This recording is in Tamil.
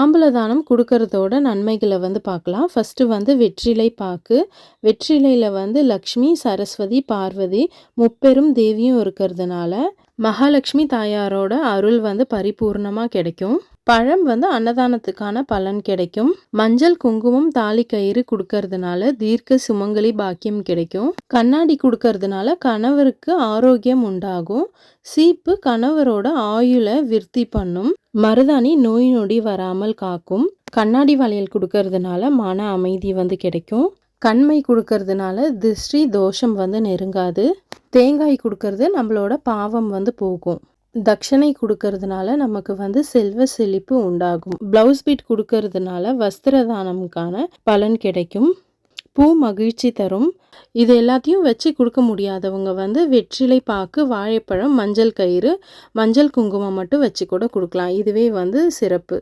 தாம்பூல தானம் கொடுக்கறதோட நன்மைகளை வந்து பார்க்கலாம். ஃபஸ்ட்டு வந்து வெற்றிலை பாக்கு. வெற்றிலையில் வந்து லக்ஷ்மி சரஸ்வதி பார்வதி முப்பெரும் தேவியும் இருக்கிறதுனால மகாலட்சுமி தாயாரோட அருள் வந்து பரிபூர்ணமாக கிடைக்கும். பழம் வந்து அன்னதானத்துக்கான பலன் கிடைக்கும். மஞ்சள் குங்குமம் தாலி கயிறு கொடுக்கறதுனால தீர்க்க சுமங்கலி பாக்கியம் கிடைக்கும். கண்ணாடி கொடுக்கறதுனால கணவருக்கு ஆரோக்கியம் உண்டாகும். சீப்பு கணவரோட ஆயுளை விருத்தி பண்ணும். மருதாணி நோய் நொடி வராமல் காக்கும். கண்ணாடி வளையல் கொடுக்கறதுனால மன அமைதி வந்து கிடைக்கும். கண்மை கொடுக்கறதுனால திருஷ்டி தோஷம் வந்து நெருங்காது. தேங்காய் கொடுக்கறது நம்மளோட பாவம் வந்து போகும். தட்சணை கொடுக்கறதுனால நமக்கு வந்து செல்வ செழிப்பு உண்டாகும். ப்ளவுஸ் பீட் கொடுக்கறதுனால வஸ்திர தானம்கான பலன் கிடைக்கும். பூ மகிழ்ச்சி தரும். இது எல்லாத்தையும் வச்சு கொடுக்க முடியாதவங்க வந்து வெற்றிலை பாக்கு வாழைப்பழம் மஞ்சள் கயிறு மஞ்சள் குங்குமம் மட்டும் வச்சு கூட கொடுக்கலாம். இதுவே வந்து சிறப்பு.